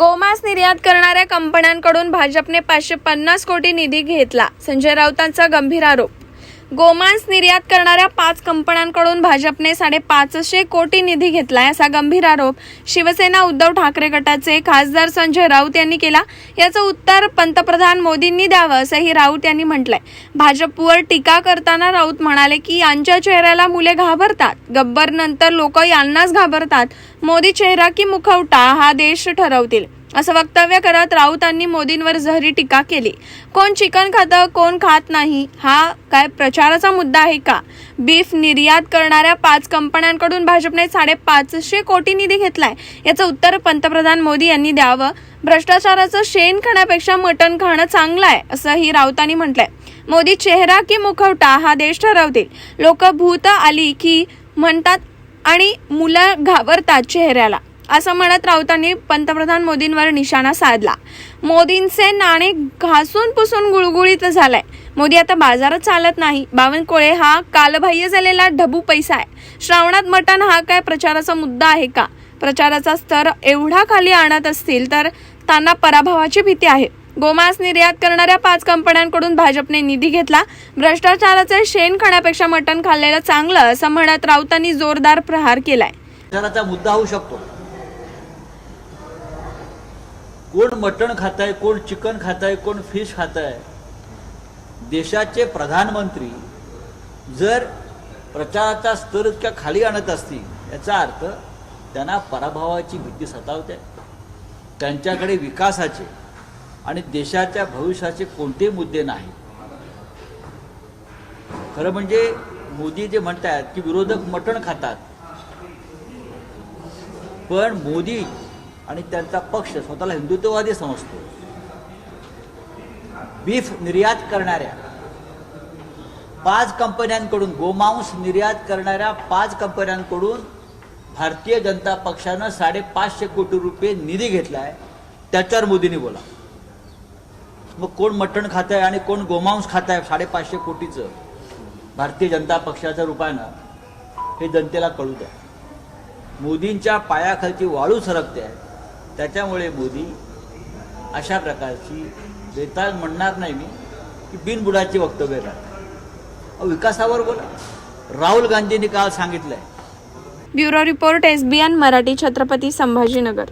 गोमांस निर्यात करणाऱ्या कंपन्यांकडून भाजपने पाचशे पन्नास कोटी निधी घेतला. संजय राऊतांचा गंभीर आरोप गोमांस निर्यात करणाऱ्या पाच कंपन्यांकडून भाजपने साडेपाचशे कोटी निधी घेतलाय असा गंभीर आरोप शिवसेना उद्धव ठाकरे गटाचे खासदार संजय राऊत यांनी केला. याचं उत्तर पंतप्रधान मोदींनी द्यावं असंही राऊत यांनी म्हटलंय. भाजपवर टीका करताना राऊत म्हणाले की यांच्या चेहऱ्याला मुले घाबरतात. गब्बर नंतर लोक यांनाच घाबरतात. मोदी चेहरा की मुखवटा हा देश ठरवतील. असं वक्तव्य करत राऊतांनी मोदींवर जहरी टीका केली. कोण चिकन खातं कोण खात नाही हा काय प्रचाराचा मुद्दा आहे का? बीफ निर्यात करणाऱ्या पाच कंपन्यांकडून भाजपने साडेपाचशे कोटी निधी घेतलाय याचं उत्तर पंतप्रधान मोदी यांनी द्यावं. भ्रष्टाचाराचं शेण खाण्यापेक्षा मटण खाणं चांगलं आहे असंही राऊतांनी म्हटलंय. मोदी चेहरा की मुखवटा हा देश ठरवतील. लोक भूत आली की म्हणतात आणि मुलं घाबरतात चेहऱ्याला. असं म्हणत राऊतांनी पंतप्रधान मोदींवर निशाणा साधला. मोदींचे नाणे घासून पुसून गुळगुळीत झालंय. मोदी आता बाजारात चालत नाही. बावनकुळे हा कालबाह्य झालेला ढबू पैसा आहे. श्रावणात मटण हा काय प्रचाराचा मुद्दा आहे का? प्रचाराचा स्तर एवढा खाली आणत असतील तर त्यांना पराभवाची भीती आहे. गोमांस निर्यात करणाऱ्या पाच कंपन्यांकडून भाजपने निधी घेतला. भ्रष्टाचाराचे शेण खाण्यापेक्षा मटण खाल्लेलं चांगलं असं म्हणत राऊतांनी जोरदार प्रहार केलाय. मुद्दा होऊ शकतो. कोण मटण खात आहे कोण चिकन खात आहे कोण फिश खात आहे देशाचे प्रधानमंत्री जर प्रचाराचा स्तर इतक्या खाली आणत असतील याचा अर्थ त्यांना पराभवाची भीती सतावते त्यांच्याकडे विकासाचे आणि देशाच्या भविष्याचे कोणते मुद्दे नाही खरं म्हणजे मोदी जे म्हणतात की विरोधक मटण खातात पण मोदी आणि त्यांचा पक्ष स्वतःला हिंदुत्ववादी समजतो. बीफ निर्यात करणाऱ्या पाच कंपन्यांकडून गोमांस निर्यात करणाऱ्या पाच कंपन्यांकडून भारतीय जनता पक्षानं साडेपाचशे कोटी रुपये निधी घेतला आहे त्याच्यावर मोदींनी बोला. मग कोण मटण खात आहे आणि कोण गोमांस खात आहे साडेपाचशे कोटीचं? भारतीय जनता पक्षाच्या रूपानं हे जनतेला कळू द्या. मोदींच्या पायाखालची वाळू सरकते. आहे त्याच्यामुळे मोदी अशा प्रकारची बेताल म्हणणार नाही मी की बिनबुडाची वक्तव्य करतात. विकासावर बोला. राहुल गांधींनी काल सांगितलंय. Bureau report SBN Marathi Chhatrapati Sambhajinagar.